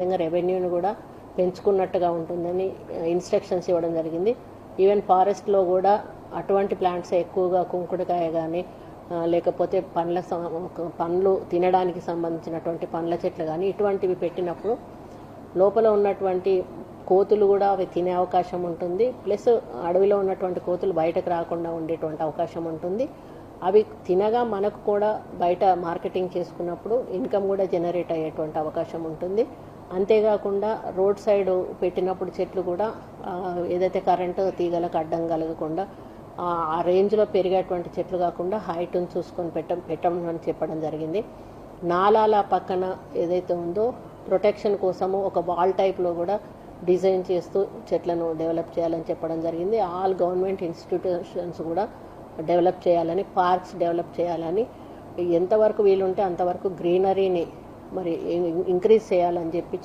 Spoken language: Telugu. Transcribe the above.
విధంగా రెవెన్యూని కూడా పెంచుకున్నట్టుగా ఉంటుందని ఇన్స్ట్రక్షన్స్ ఇవ్వడం జరిగింది. ఈవెన్ ఫారెస్ట్లో కూడా అటువంటి ప్లాంట్స్ ఎక్కువగా కుంకుడుకాయ కానీ లేకపోతే పండ్ల పండ్లు తినడానికి సంబంధించినటువంటి పండ్ల చెట్లు కానీ ఇటువంటివి పెట్టినప్పుడు లోపల ఉన్నటువంటి కోతులు కూడా అవి తినే అవకాశం ఉంటుంది. ప్లస్ అడవిలో ఉన్నటువంటి కోతులు బయటకు రాకుండా ఉండేటువంటి అవకాశం ఉంటుంది. అవి తినగా మనకు కూడా బయట మార్కెటింగ్ చేసుకున్నప్పుడు ఇన్కమ్ కూడా జనరేట్ అయ్యేటువంటి అవకాశం ఉంటుంది. అంతేకాకుండా రోడ్ సైడ్ పెట్టినప్పుడు చెట్లు కూడా ఏదైతే కరెంటు తీగలకు అడ్డం కలగకుండా ఆ, రేంజ్లో పెరిగేటువంటి చెట్లు కాకుండా హైట్ని చూసుకొని పెట్ట పెట్టడం అని చెప్పడం జరిగింది. నాలాల పక్కన ఏదైతే ఉందో ప్రొటెక్షన్ కోసము ఒక వాల్ టైప్లో కూడా డిజైన్ చేస్తూ చెట్లను డెవలప్ చేయాలని చెప్పడం జరిగింది. ఆల్ గవర్నమెంట్ ఇన్స్టిట్యూషన్స్ కూడా డెవలప్ చేయాలని పార్క్స్ డెవలప్ చేయాలని ఎంతవరకు వీలుంటే అంతవరకు గ్రీనరీని మరి ఇంక్రీజ్ చేయాలని చెప్పి